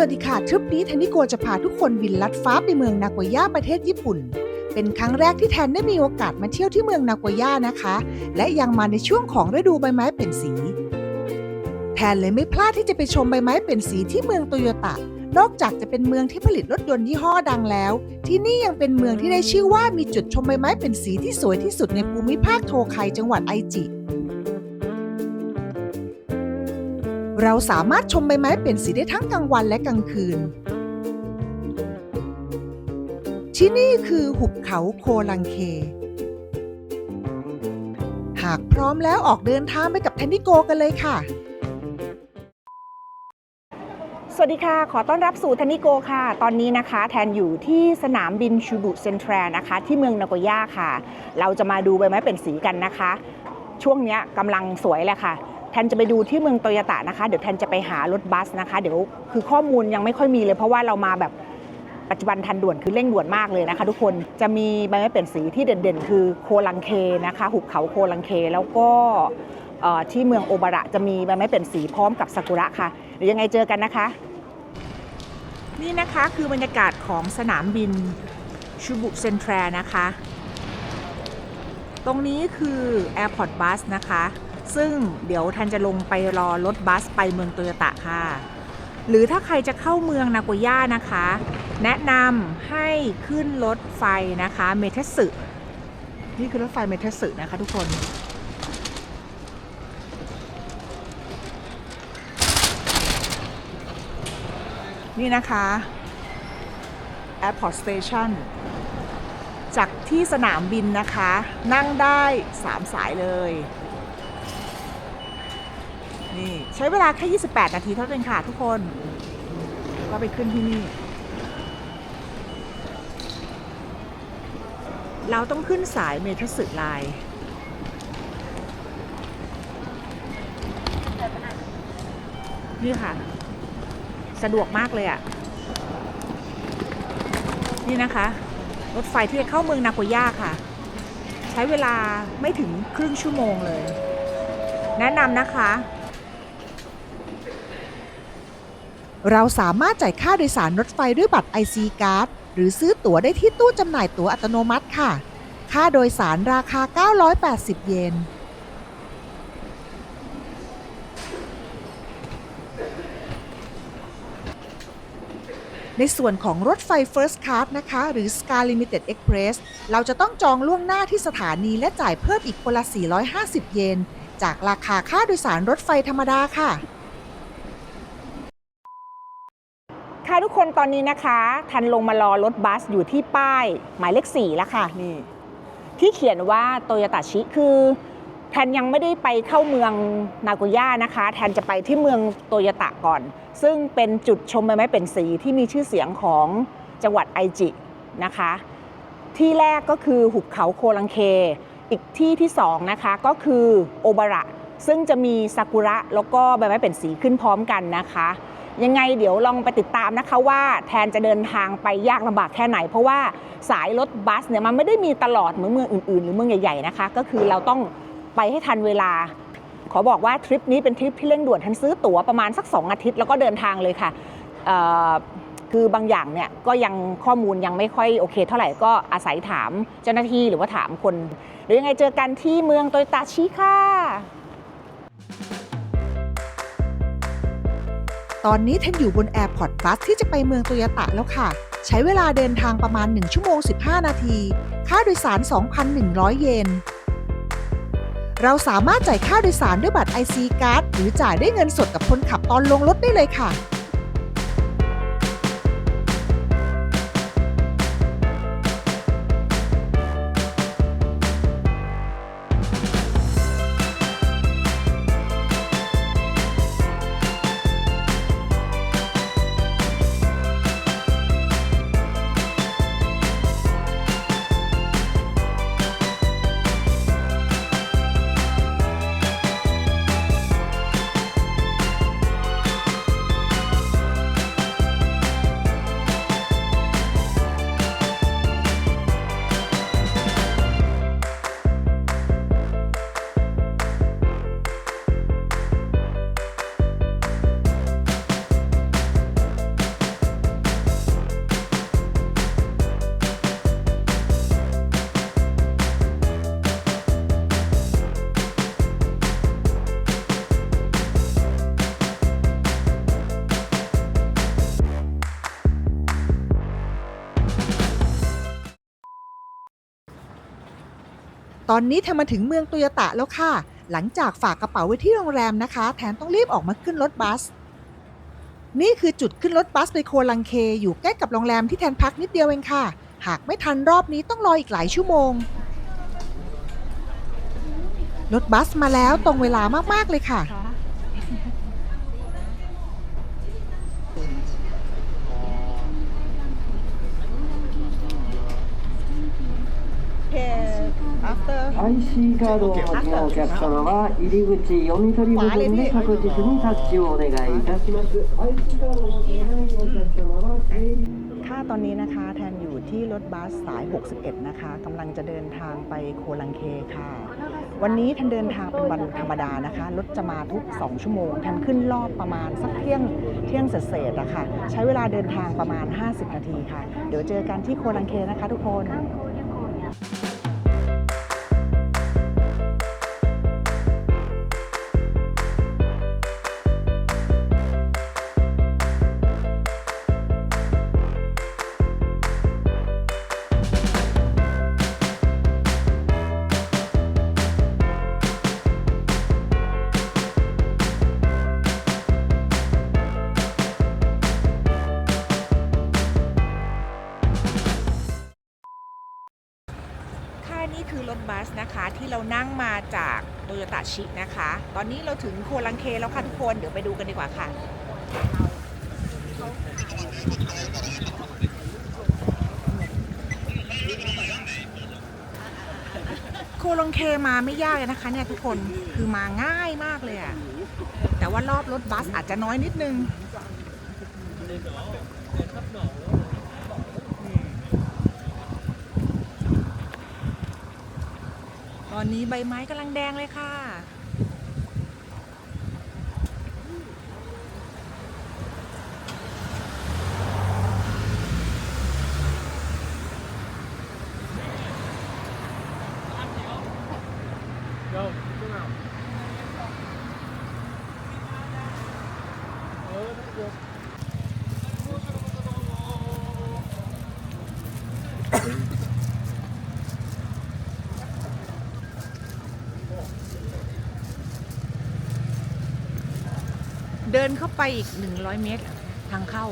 วัสดีค่ะทริปนี้ทันนิโกจะพาทุกคนบินลัดฟ้าไปเมืองนาโกย่าประเทศญี่ปุ่น เป็นครั้งแรกที่แทนได้มีโอกาสมาเที่ยวที่เมืองนาโกย่านะคะ และยังมาในช่วงของฤดูใบไม้เป็นสี แทนเลยไม่พลาดที่จะไปชมใบไม้เป็นสีที่เมืองโตโยตะ นอกจากจะเป็นเมืองที่ผลิตรถยนต์ยี่ห้อดังแล้ว ที่นี่ยังเป็นเมืองที่ได้ชื่อว่ามีจุดชมใบไม้เป็นสีที่สวยที่สุดในภูมิภาคโทไคจังหวัดไอจิ เราสามารถชมใบไม้เปลี่ยนสีได้ทั้งกลางวันและกลางคืน ที่นี่คือหุบเขาโคลังเค หากพร้อมแล้วออกเดินทางไปกับแทนนิโกกันเลยค่ะ สวัสดีค่ะ ขอต้อนรับสู่ทานิโกค่ะ ตอนนี้นะคะ แทนอยู่ที่สนามบินชูบุเซนทรัลนะคะ ที่เมืองนาโกย่าค่ะ เราจะมาดูใบไม้เป็นสีกันนะคะ ช่วงนี้กำลังสวยแหละค่ะ แทนจะไปดูที่เมืองโตโยตะนะคะ เดี๋ยวแทนจะไปหารถบัสนะคะ เดี๋ยวคือข้อมูลยังไม่ค่อยมีเลยเพราะว่าเรามาแบบปัจจุบันทันด่วนคือเร่งด่วนมากเลยนะคะ ทุกคนจะมีใบไม้เป็นสีที่เด่นๆ คือโคลังเคนะคะ หุบเขาโคลังเคแล้วก็ที่เมืองโอบาระจะมีใบไม้เป็นสีพร้อมกับซากุระค่ะเดี๋ยวยังไงเจอกันนะคะ นี่นะคะคือบรรยากาศของสนามบินชูบุเซ็นทรัลนะคะ ตรงนี้คือ Airport Bus นะคะ ซึ่งเดี๋ยวทันจะลงไปรอรถบัสไปเมืองโตโยตะค่ะ หรือถ้าใครจะเข้าเมืองนาโกย่านะคะ แนะนำให้ขึ้นรถไฟนะคะเมเทสึนี่คือรถไฟเมเทสึนะคะทุกคนนี่นะคะ Airport Station จากที่สนามบินนะคะ นั่งได้ 3 สายเลย ใช้เวลาแค่ 28 นาทีเท่านั้นค่ะทุกคนก็ไปขึ้นที่นี่ เราต้องขึ้นสายเมทัสึไลน์นี่ค่ะ สะดวกมากเลยอะ่ะ นี่นะคะ รถไฟที่จะเข้าเมืองนาโกย่าค่ะ ใช้เวลาไม่ถึงครึ่งชั่วโมงเลย แนะนำนะคะ เราสามารถจ่ายค่าโดยสารรถไฟด้วยบัตร IC Card หรือซื้อตั๋วได้ที่ตู้จำหน่ายตั๋วอัตโนมัติค่ะ ค่าโดยสารราคา 980 เยน ในส่วนของรถไฟ First Class นะคะ หรือ Sky Limited Express เราจะต้องจองล่วงหน้าที่สถานีและจ่ายเพิ่มอีกคนละ 450 เยน จากราคาค่าโดยสารรถไฟธรรมดาค่ะ ค่ะ ทุกคนตอนนี้นะคะ ทันลงมารอรถบัสอยู่ที่ป้าย หมายเลข4แล้วค่ะนี่ที่เขียนว่าโตโยต a ชิคือแทนยังไม่ได้ไปเข้าเมืองนาโกย่านะคะ แทนจะไปที่เมืองโตโยตะก่อน ซึ่งเป็นจุดชมใบไม้เป็นสีที่มีชื่อเสียงของจังหวัดไอจินะคะ ที่แรกก็คือหุบเขาโคลังเค อีกที่ที่สองนะคะก็คือโอบาระ ซึ่งจะมีซากุระแล้วก็ใบไม้เป็นสีขึ้นพร้อมกันนะคะ ยังไงเดี๋ยวลองไปติดตามนะคะว่าแทนจะเดินทางไปยากลำบากแค่ไหน เพราะว่าสายรถบัสเนี่ยมันไม่ได้มีตลอดเหมือนเมืองอื่นๆ หรือเมืองใหญ่ๆนะคะ ก็คือเราต้องไปให้ทันเวลา ขอบอกว่าทริปนี้เป็นทริปที่เร่งด่วนทันซื้อตั๋วประมาณสัก 2 อาทิตย์แล้วก็เดินทางเลยค่ะคือบางอย่างเนี่ยก็ยังข้อมูลยังไม่ค่อยโอเค เท่าไหร่ก็อาศัยถามเจ้าหน้าที่หรือว่าถามคนหรือยังไงเจอกันที่เมืองโตยตาชิค่ะ ตอนนี้แทนอยู่บน Airport Bus ที่จะไปเมืองโตโยตะแล้วค่ะ ใช้เวลาเดินทางประมาณ 1 ชั่วโมง 15 นาที ค่าโดยสาร 2,100 เยน เราสามารถจ่ายค่าโดยสารด้วยบัตร IC Card หรือจ่ายด้วยเงินสดกับคนขับตอนลงรถได้เลยค่ะ อนนี้แทนมาถึงเมืองโตโยตะแล้วค่ะ หลังจากฝากกระเป๋าไว้ที่โรงแรมนะคะ แถมต้องรีบออกมาขึ้นรถบัส นี่คือจุดขึ้นรถบัสไปโคลังเค อยู่ใกล้กับโรงแรมที่แทนพักนิดเดียวเองค่ะ หากไม่ทันรอบนี้ต้องรออีกหลายชั่วโมง รถบัสมาแล้วตรงเวลามากๆเลยค่ะ IC カードをお持ちのお客様は入り口読み取り部分で確実にタッチをお願いいたします IC カードをお持ちのないお客様は整理 ค่ะตอนนี้นะคะแทนอยู่ที่รถบัสสาย 61 นะคะกำลังจะเดินทางไปโคลังเคค่ะ วันนี้แทนเดินทางเป็นวันธรรมดานะคะ รถจะมาทุก 2 ชั่วโมงแทนขึ้นรอบประมาณสักเที่ยงเที่ยงเศษๆอะค่ะ ใช้เวลาเดินทางประมาณ 50 นาทีค่ะ เดี๋ยวเจอกันที่โคลังเคนะคะทุกคน โตโยต้าชินะคะ ตอนนี้เราถึงโคลังเคแล้วค่ะทุกคน เดี๋ยวไปดูกันดีกว่าค่ะโคลงเคมาไม่ยากเลยนะคะเนี่ยทุกคนคือมาง่ายมากเลยอะแต่ว่ารอบรถบัสอาจจะน้อยนิดนึง ต อนนี้ใบไม้กำลังแดงเลยค่ะเดินเข้าไปอีก100เมตร ทางเข้า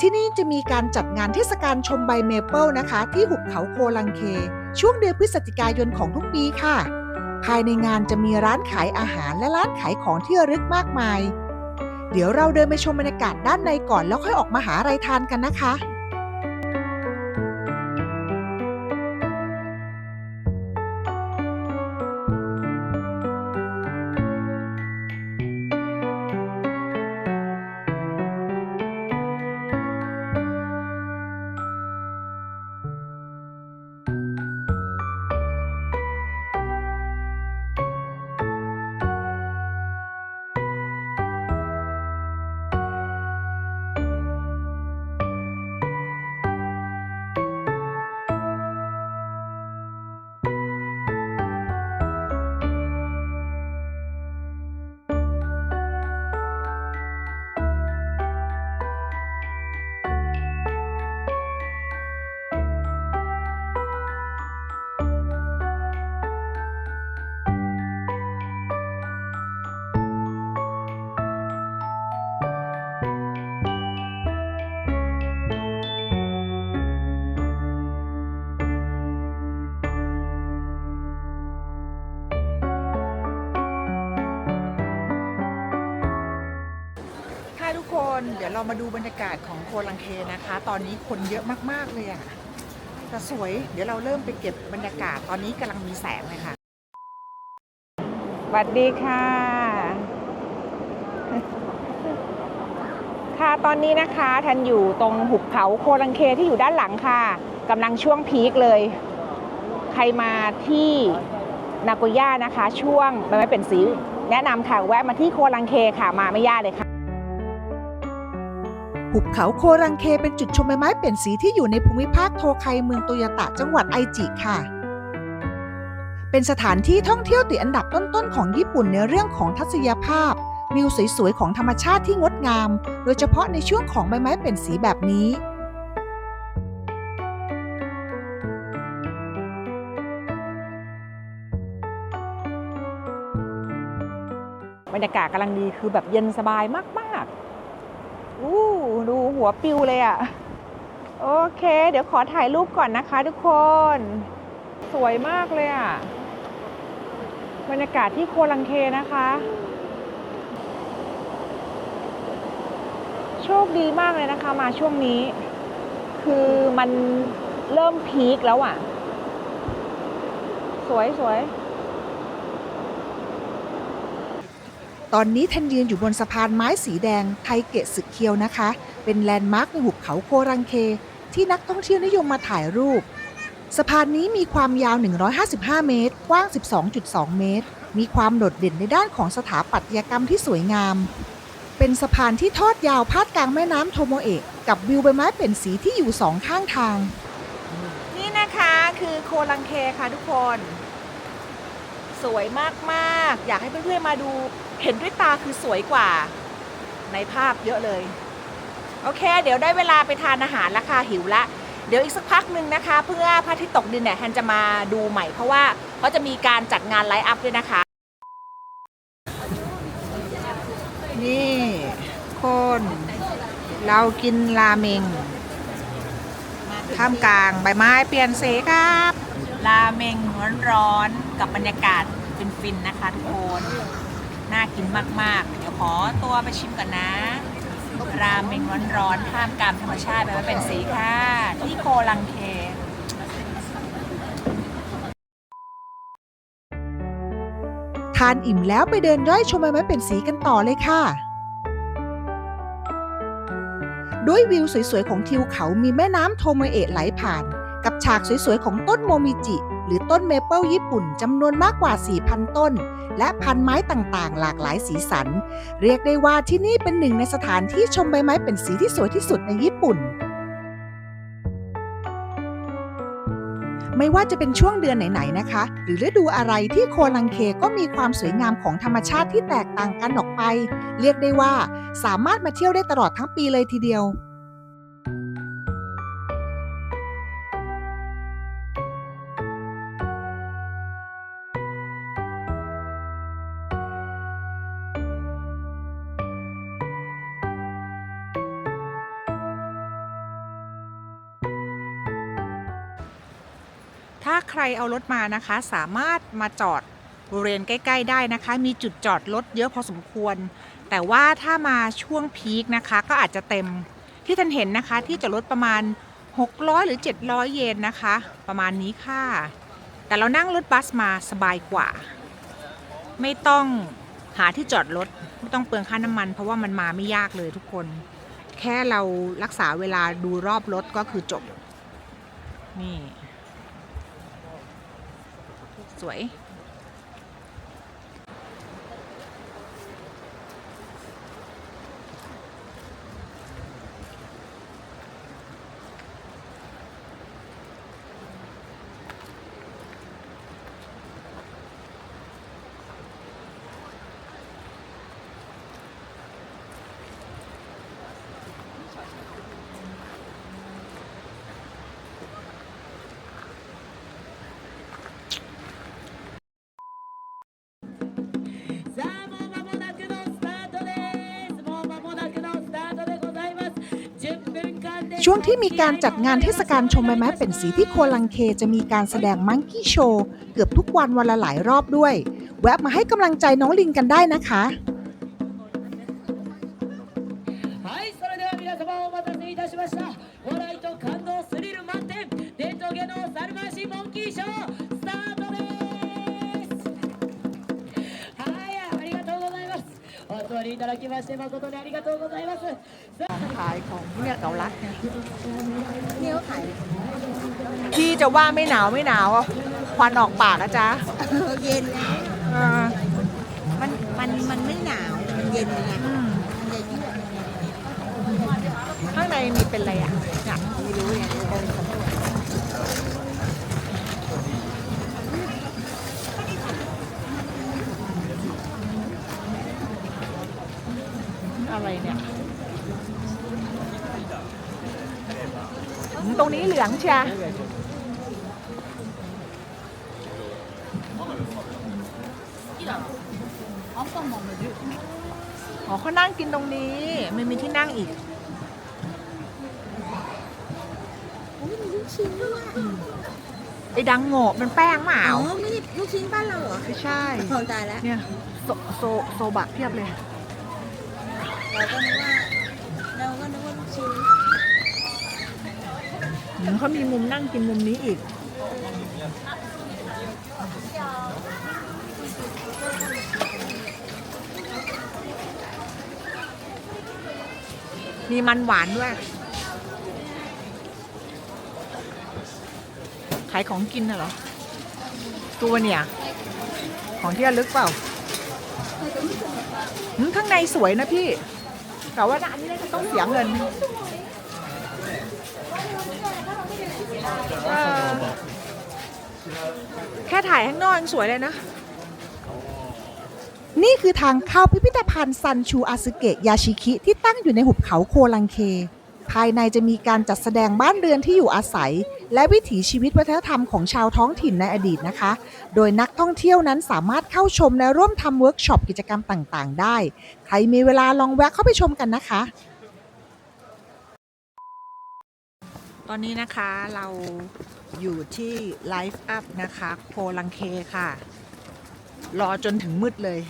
ที่นี่จะมีการจัดงานเทศกาลชมใบเมเปิลนะคะ ที่หุบเขาโคลังเค ช่วงเดือนพฤศจิกายนของทุกปีค่ะภายในงานจะมีร้านขายอาหารและร้านขายของที่ระลึกมากมาย เดี๋ยวเราเดินไปชมบรรยากาศด้านในก่อนแล้วค่อยออกมาหาอะไรทานกันนะคะค่ะ เดี๋ยวเรามาดูบรรยากาศของโคลังเคนะคะ ตอนนี้คนเยอะมากๆเลยอะแต่สวย เดี๋ยวเราเริ่มไปเก็บบรรยากาศตอนนี้กำลังมีแสงเลยค่ะสวัสดีค่ะ ค่ะตอนนี้นะคะทันอยู่ตรงหุบเขาโคลังเคที่อยู่ด้านหลังค่ะกำลังช่วงพีคเลย ใครมาที่นาโกย่านะคะ ช่วงใบไม้เป็นสีแนะนำค่ะแวะมาที่โคลังเคค่ะมาไม่ยากเลยค่ะ หุบเขาโครังเคเป็นจุดชมใบไม้เปลี่ยนสีที่อยู่ในภูมิภาคโทไคเมืองโตโยตะจังหวัดไอจิค่ะ เป็นสถานที่ท่องเที่ยวติดอันดับต้นๆของญี่ปุ่นในเรื่องของทัศนียภาพ วิวสวยๆของธรรมชาติที่งดงาม โดยเฉพาะในช่วงของใบไม้เป็นสีแบบนี้บรรยากาศกำลังดีคือแบบเย็นสบายมากๆ อู้ดูหัวปิวเลยอะ่ะ โอเค เดี๋ยวขอถ่ายรูปก่อนนะคะทุกคน สวยมากเลยอะ่ะ บรรยากาศที่โคลังเคนะคะ โชคดีมากเลยนะคะมาช่วงนี้ คือมันเริ่มพีคแล้วอะ่ะ สวยสวย ตอนนี้แทนยืนอยู่บนสะพานไม้สีแดงไทเกะสึกเคียวนะคะ เป็นแลนด์มาร์คในหุบเขาโครังเค ที่นักท่องเที่ยวนิยมมาถ่ายรูป สะพานนี้มีความยาว 155 เมตร กว้าง 12.2 เมตร มีความโดดเด่นในด้านของสถาปัตยกรรมที่สวยงาม เป็นสะพานที่ทอดยาวพาดกลางแม่น้ำโทโมเอะกับวิวใบไม้เป็นสีที่อยู่สองข้างทาง นี่นะคะคือโคลังเคค่ะทุกคน สวยมาก ๆ อยากให้เพื่อนๆมาดู เห็นด้วยตาคือสวยกว่า ในภาพเยอะเลย โอเค เดี๋ยวได้เวลาไปทานอาหารแล้วค่ะหิวละ เดี๋ยวอีกสักพักหนึ่งนะคะ เพื่อพระอาทิตย์ตกดินเนี่ยแฮนจะมาดูใหม่ เพราะว่าเขาจะมีการจัดงานไลฟ์อัพด้วยนะคะ นี่คนเรากินราเมงท่ามกลางใบไม้เปลี่ยนสีครับราเมงร้อนๆกับบรรยากาศฟินๆนะคะทุกคน น่ากินมากๆ เดี๋ยวขอตัวไปชิมก่อนนะ ราเมงร้อนๆท่ามกลางธรรมชาติใบไม้เป็นสีค่ะ ที่โคลังเคทานอิ่มแล้วไปเดินย่อยชมใบไม้เป็นสีกันต่อเลยค่ะ ด้วยวิวสวยๆ ของทิวเขามีแม่น้ำโทโมเอะไหลผ่าน กับฉากสวยๆ ของต้นโมมิจิ หรือต้นเมเปิลญี่ปุ่นจำนวนมากกว่า 4,000 ต้น และพันไม้ต่างๆ หลากหลายสีสัน เรียกได้ว่าที่นี่เป็นหนึ่งในสถานที่ชมใบไม้เป็นสีที่สวยที่สุดในญี่ปุ่น ไม่ว่าจะเป็นช่วงเดือนไหนๆนะคะ หรือฤดูอะไรที่โคลังเคก็มีความสวยงามของธรรมชาติที่แตกต่างกันออกไป เรียกได้ว่าสามารถมาเที่ยวได้ตลอดทั้งปีเลยทีเดียว ถ้าใครเอารถมานะคะ สามารถมาจอดบริเวณใกล้ ๆ ได้นะคะ มีจุดจอดรถเยอะพอสมควร แต่ว่าถ้ามาช่วงพีคนะคะ ก็อาจจะเต็มที่ท่านเห็นนะคะ ที่จอดรถประมาณ 600 หรือ 700 เยนนะคะ ประมาณนี้ค่ะ แต่เรานั่งรถบัสมาสบายกว่า ไม่ต้องหาที่จอดรถไม่ต้องเปลืองค่าน้ำมัน เพราะว่ามันมาไม่ยากเลยทุกคน แค่เรารักษาเวลาดูรอบรถก็คือจบนี่ สวย ช่วงที่มีการจัดงานเทศกาลชมใบไม้เป็นสีที่โคลังเคจะมีการแสดงมังกี้โชว์เกือบทุกวันวันละหลายรอบด้วย แวะมาให้กำลังใจน้องลิงกันได้นะคะいただきまして誠にありがとうございます。 ขายของเนี่ยเกาลัดเนี่ยนี่เขาขายพี่จะว่าไม่หนาวไม่หนาวอะควันออกปากอะจ๊ะเย็นนะเออมันมันมันไม่หนาวมันเย็นไงอืมมันจะยืดข้างในมีเป็นอะไรอะเนี่ยไม่รู้เนี่ยเดินสำรวจ อะไรเนี่ยอืมตรงนี้เห ลืองเชียอ๋อเขานั่งกินตรงนี้ ไม่มีที่นั่งอีกโอ้ยมีลูกชิ้นด้วยไอ้ดังโง่เป็นแป้งเปล่าอ๋อไม่ได้ลูกชิ้นบ้านเราเหรอ ไม่ใช่โอ้ตายแล้ว เนี่ย โซโซโซบะเพียบเลย เราก็นึกว่าเราก็นึกว่าลูกชิ้น อืม เขามีมุมนั่งกินมุมนี้อีก มีมันหวานด้วย ขายของกินน่ะเหรอ ตัวเนี่ย ของที่ระลึกเปล่าอืมข้างในสวยนะพี่ แต่ว่าอันนี้น่าจะต้องเสียเงิน เออแค่ถ่ายข้างนอกยังสวยเลยนะ นี่คือทางเข้าพิพิธภัณฑ์ซันชูอาซึเกะยาชิคิที่ตั้งอยู่ในหุบเขาโคลังเค ภายในจะมีการจัดแสดงบ้านเรือนที่อยู่อาศัย และวิถีชีวิตวัฒนธรรมของชาวท้องถิ่นในอดีตนะคะ โดยนักท่องเที่ยวนั้นสามารถเข้าชมและร่วมทำเวิร์กช็อปกิจกรรมต่างๆ ได้ ใครมีเวลาลองแวะเข้าไปชมกันนะคะ ตอนนี้นะคะเราอยู่ที่ไลฟ์อัพนะคะ โคลังเคค่ะ รอจนถึงมืดเลย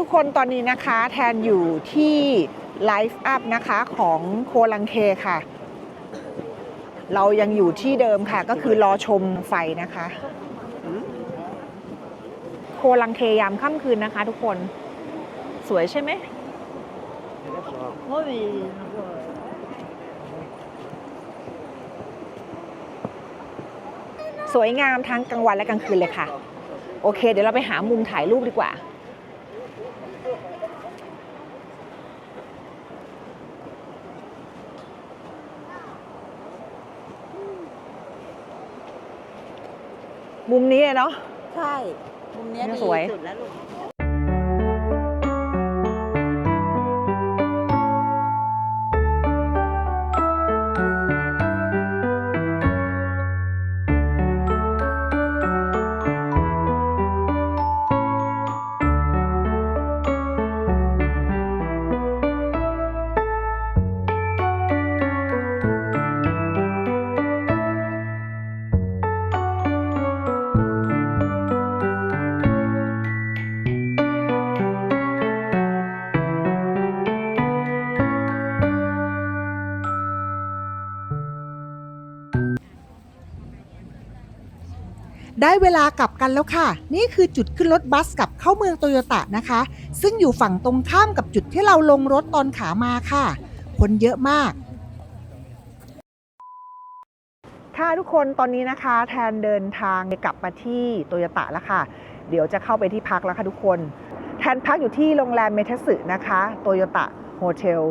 ทุกคนตอนนี้นะคะแทนอยู่ที่ Life Up นะคะของโคลังเคค่ะ เรายังอยู่ที่เดิมค่ะ ก็คือรอชมไฟนะคะ โคลังเคยามค่ำคืนนะคะทุกคนสวยใช่ไหมสวยงามทั้งกลางวันและกลางคืนเลยค่ะ โอเค เดี๋ยวเราไปหามุมถ่ายรูปดีกว่า มุมนี้เลยเนาะ ใช่มุมเนี้ยเนี่ยดีสวย สุดแล้วลูก ได้เวลากลับกันแล้วค่ะ นี่คือจุดขึ้นรถบัสกลับเข้าเมืองโตโยตะนะคะ ซึ่งอยู่ฝั่งตรงข้ามกับจุดที่เราลงรถตอนขามาค่ะ คนเยอะมาก ค่ะทุกคนตอนนี้นะคะ แทนเดินทางกลับมาที่โตโยตะแล้วค่ะ เดี๋ยวจะเข้าไปที่พักแล้วค่ะทุกคน แทนพักอยู่ที่โรงแรมเมทัสึนะคะโตโยตะโฮเทล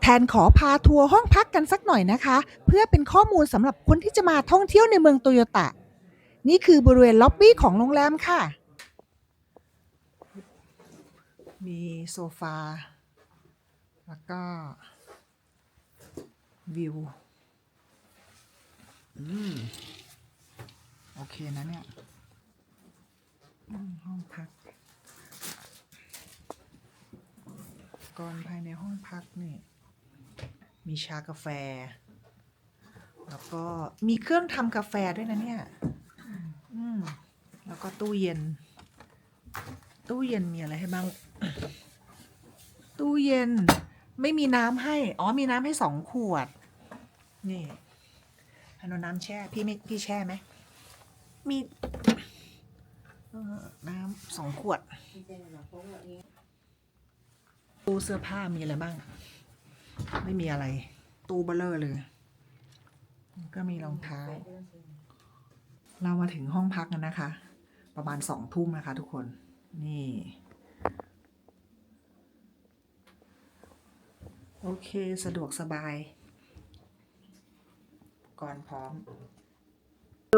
แทนขอพาทัวร์ห้องพักกันสักหน่อยนะคะ เพื่อเป็นข้อมูลสำหรับคนที่จะมาท่องเที่ยวในเมืองโตโยตะ นี่คือบริเวณล็อบบี้ของโรงแรมค่ะ มีโซฟา แล้วก็ วิว อืม โอเคนะเนี่ย ห้องพักก่อนภายในห้องพักนี่ มีชากาแฟ แล้วก็มีเครื่องทำกาแฟด้วยนะเนี่ย อืมแล้วก็ตู้เย็น ตู้เย็นมีอะไรให้บ้าง ตู้เย็น ไม่มีน้ำให้ อ๋อมีน้ำให้สองขวด นี่อันนนน้ำแช่ พี่ไม่พี่แช่ไหม มีเอ่อน้ำสองขวดตู้เสื้อผ้ามีอะไรบ้าง ไม่มีอะไร ตู้เบลเลอร์เลย ก็มีรองเท้า เรามาถึงห้องพักกันนะคะ ประมาณสองทุ่มนะคะทุกคน นี่ โอเคสะดวกสบาย ก่อนพร้อม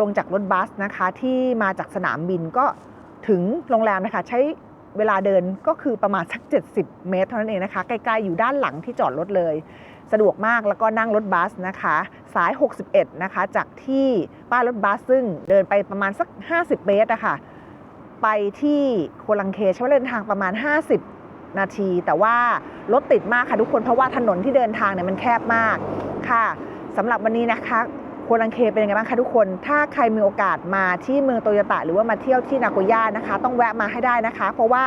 ลงจากรถบัสนะคะที่มาจากสนามบินก็ถึงโรงแรมนะคะใช้เวลาเดินก็คือประมาณสัก 70 เมตรเท่านั้นเองนะคะ ใกล้ ๆ อยู่ด้านหลังที่จอดรถเลย สะดวกมากแล้วก็นั่งรถบัสนะคะ สาย 61 นะคะ จากที่ป้ายรถบัสซึ่งเดินไปประมาณสัก 50 เมตรอะค่ะไปที่โคลังเคใช้เวลาเดินทางประมาณ 50 นาที แต่ว่ารถติดมากค่ะทุกคนเพราะว่าถนนที่เดินทางเนี่ยมันแคบมากค่ะสำหรับวันนี้นะคะโคลังเคเป็นยังไงบ้างคะทุกคน ถ้าใครมีโอกาสมาที่เมืองโตโยตะหรือว่ามาเที่ยวที่นาโกย่านะคะ ต้องแวะมาให้ได้นะคะ เพราะว่า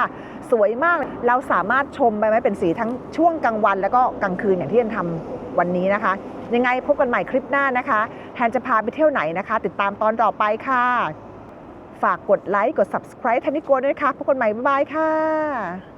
สวยมากเราสามารถชมใบไม้เป็นสีทั้งช่วงกลางวัน แล้วก็กลางคืนอย่างที่เอ็นทำ วันนี้นะคะ ยังไงพบกันใหม่คลิปหน้านะคะ แทนจะพาไปเที่ยวไหนนะคะ ติดตามตอนต่อไปค่ะ ฝากกดไลค์กด subscribe ทันนิโกด้วยนะคะพบกันใหม่บ๊ายบายค่ะ